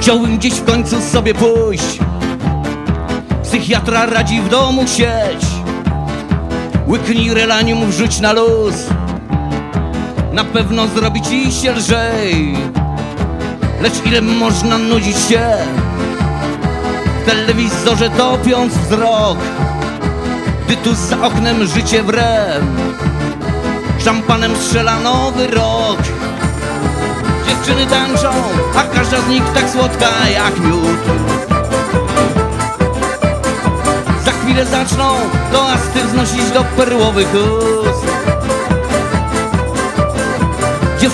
Chciałbym gdzieś w końcu sobie pójść. Psychiatra radzi w domu sieć. Łyknij relanium, wrzuć na luz. Na pewno zrobi ci się lżej Lecz ile można nudzić się? W telewizorze topiąc wzrok Gdy tu za oknem życie wre Szampanem strzela nowy rok. Dziewczyny tańczą, a każda z nich tak słodka jak miód. Za chwilę zaczną toasty wznosić do perłowych ust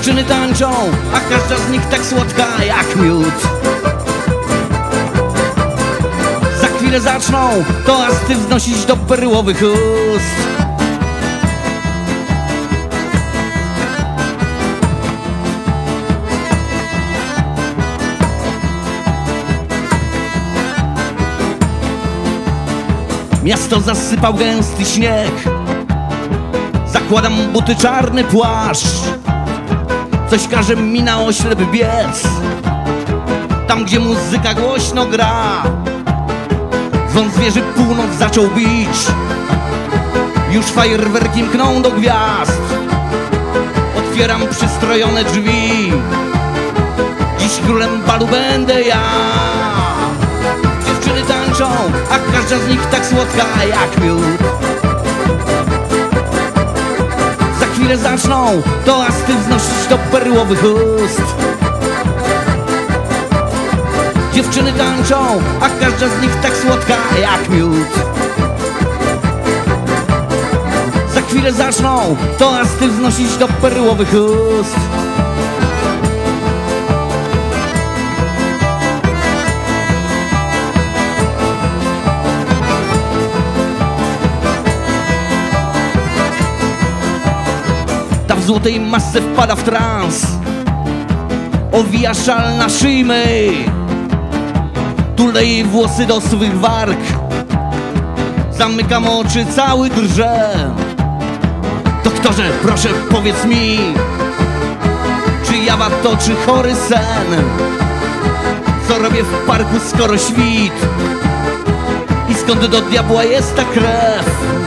Dziewczyny tańczą, a każda z nich tak słodka jak miód. Za chwilę zaczną toasty wznosić do perłowych ust. Miasto zasypał gęsty śnieg. Zakładam buty, czarny płaszcz Coś każe mi na oślep biec. Tam, gdzie muzyka głośno gra. Dzwon zwierzy północ zaczął bić. Już fajerwerki mkną do gwiazd. Otwieram przystrojone drzwi. Dziś królem balu będę ja. Dziewczyny tańczą, a każda z nich tak słodka jak miód chwilę zaczną toasty wznosić do perłowych ust. Dziewczyny tańczą, a każda z nich tak słodka jak miód. Za chwilę zaczną toasty wznosić do perłowych ust złotej masce wpada w trans. Owija szal na szyi mej Tule jej włosy do swych warg. Zamykam oczy, cały drże. Doktorze, proszę powiedz mi Czy jawa to, czy chory sen? Co robię w parku, skoro świt? I skąd do diabła jest ta krew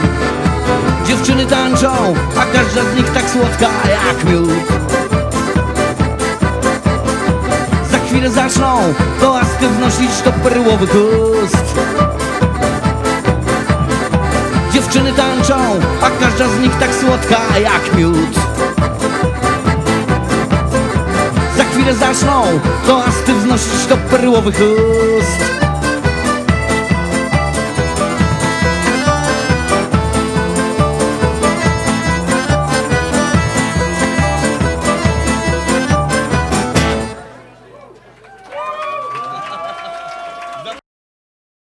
Dziewczyny tańczą, a każda z nich tak słodka jak miód. Za chwilę zaczną toasty wnosić do perłowych ust Dziewczyny tańczą, a każda z nich tak słodka jak miód. Za chwilę zaczną toasty wznosić do perłowych ust